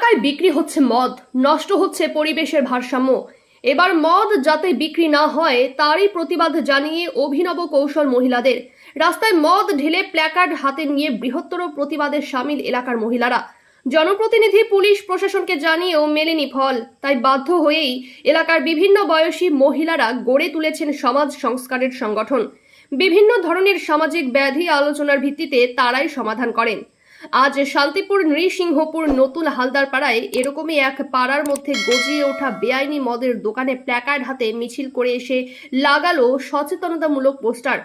এলাকায় বিক্রি হচ্ছে মদ, নষ্ট হচ্ছে পরিবেশের ভারসাম্য। এবার মদ যাতে বিক্রি না হয়, তারই প্রতিবাদ জানিয়ে অভিনব কৌশল মহিলাদের। রাস্তায় মদ ঢেলে প্ল্যাকার্ড হাতে নিয়ে বৃহত্তর প্রতিবাদে সামিল এলাকার মহিলারা। জনপ্রতিনিধি, পুলিশ, প্রশাসনকে জানিয়েও মেলেনি ফল। তাই বাধ্য হয়েই এলাকার বিভিন্ন বয়সী মহিলারা গড়ে তুলেছেন সমাজ সংস্কারের সংগঠন। বিভিন্ন ধরনের সামাজিক ব্যাধি আলোচনার ভিত্তিতে তারাই সমাধান করেন। আজ শান্তিপুর নৃসিংহপুর নতুন হালদার পাড়ায় এরকমই এক পাড়ার মধ্যে গজিয়ে ওঠা বেআইনি মদের দোকানে প্ল্যাকার্ড হাতে মিছিল করে এসে লাগালো সচেতনতামূলক পোস্টার।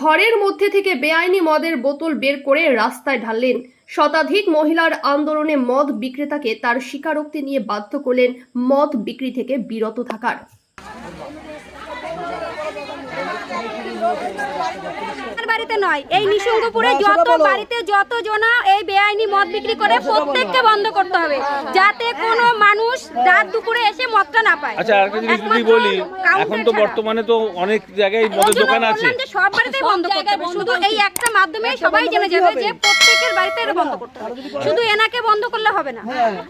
ঘরের মধ্যে থেকে বেআইনি মদের বোতল বের করে রাস্তায় ঢাললেন। শতাধিক মহিলার আন্দোলনে মদ বিক্রেতাকে তার স্বীকারোক্তি নিয়ে বাধ্য করলেন মদ বিক্রি থেকে বিরত থাকার। বাড়িতে নয়। এই নিসঙ্গপুরে যত বাড়িতে যত জনা এই বেআইনি মদ বিক্রি করে প্রত্যেককে বন্ধ করতে হবে যাতে কোনো মানুষ রাত দুপুরে এসে মদটা না পায়। আচ্ছা আরেকটা জিনিস যদি বলি এখন তো বর্তমানে তো অনেক জায়গায় মদের দোকান আছে। সব বাড়িতেই বন্ধ করতে হবে শুধু এই একটা মাধ্যমে সবাই জেনে যাবে যে প্রত্যেকের বাড়িতে এটা বন্ধ করতে হবে শুধু এনাকে বন্ধ করলে হবে না।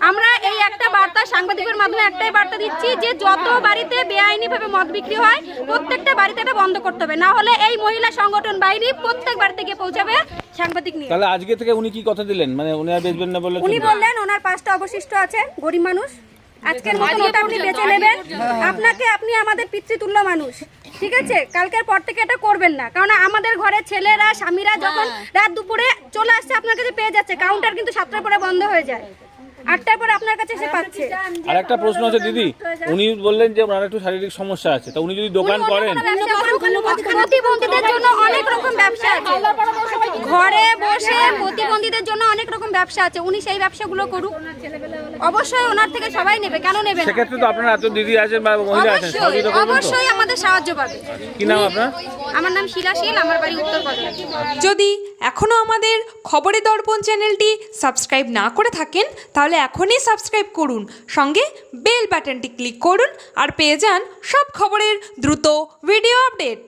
আমরা এই একটা বার্তা সাংবাদিকের মাধ্যমে একটাই বার্তা দিচ্ছি যে যত বাড়িতে বেআইনি ভাবে মদ বিক্রি হয় প্রত্যেকটা বাড়িতে এটা বন্ধ করতে হবে। না হলে এই মহিলা সংগঠন বাহিনী প্রত্যেক বাড়িতে গিয়ে পৌঁছাবে সাংবাদিক নিয়ে। তাহলে আজকে থেকে উনি কি কথা দিলেন? মানে উনি আর বেচবেন না বলে উনি বললেন ওনার পাঁচটা অবশিষ্ট আছে গরিব মানুষ। আজকের ওটা আপনি বেঁচে নেবেন। আপনাকে আপনি আমাদের পিতৃতুল্য মানুষ। ঠিক আছে? কালকের পর থেকে এটা করবেন না। কারণ আমাদের ঘরে ছেলেরা স্বামীরা যখন রাত দুপুরে চলে আসছে আপনার কাছে পেয়ে যাচ্ছে। কাউন্টার কিন্তু সাতটার পরে বন্ধ হয়ে যায়। আটটার পরে আপনার কাছে এসে পাচ্ছে। আর একটা প্রশ্ন আছে দিদি। উনি বললেন যে ওনার একটু শারীরিক সমস্যা আছে। তা উনি যদি দোকান করেন প্রতিবন্ধীদের জন্য অনেক রকম ব্যবসা আছে। ঘরে প্রতিবন্ধীদের জন্য অনেক রকম ব্যবসা আছে উনি সেই ব্যবসাগুলো করুক। অবশ্যই ওনার থেকে সবাই নেবে কেন নেবে সেক্ষেত্রে তো আপনারা এত দিদি আছেন বা মহিলা আছেন অবশ্যই আমাদের সাহায্য পাবে। কি নাম আপনার? আমার নাম শিলাশীল আমার বাড়ি উত্তর কলকাতা যদি এখনও আমাদের খবরে দর্পণ চ্যানেলটি সাবস্ক্রাইব না করে থাকেন তাহলে এখনই সাবস্ক্রাইব করুন সঙ্গে বেল বাটনটি ক্লিক করুন আর পেয়ে যান সব খবরের দ্রুত ভিডিও আপডেট।